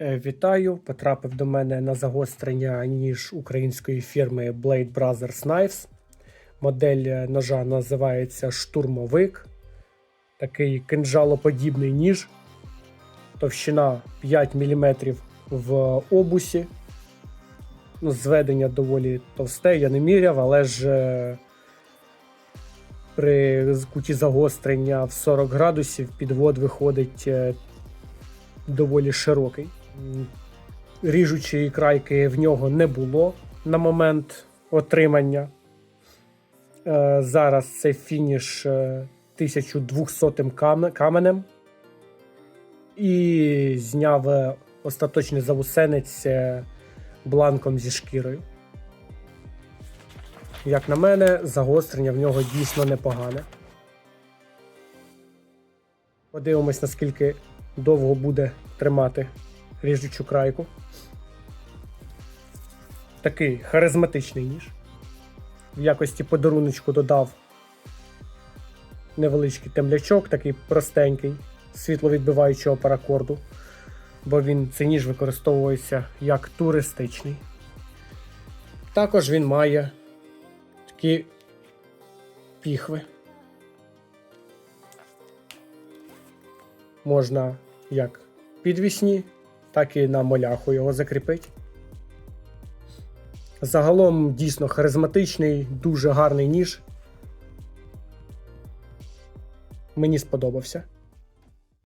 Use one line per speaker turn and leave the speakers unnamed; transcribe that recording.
Е, Вітаю! Потрапив до мене на загострення ніж української фірми Blade Brothers Knives. Модель е, ножа називається Штурмовик. Такий кинджалоподібний ніж. Товщина 5 мм в обусі. Ну, зведення доволі товсте, я не міряв, але ж е, при куті загострення в 40 градусів підвод виходить доволі широкий. Ріжучої крайки в нього не було на момент отримання. Е, Зараз це фініш е, 1200 каменем. І зняв е, остаточний завусенець е, бланком зі шкірою. Як на мене, загострення в нього дійсно непогане. Подивимось, наскільки довго буде тримати ріжучу крайку. Такий харизматичний ніж. В якості подаруночку додав невеличкий темлячок, такий простенький, світловідбиваючого паракорду, бо він цей ніж використовується як туристичний. Також він має такі піхви. Можна як підвісні, так і на моляху його закріпить. Загалом дійсно харизматичний, дуже гарний ніж. Мені сподобався.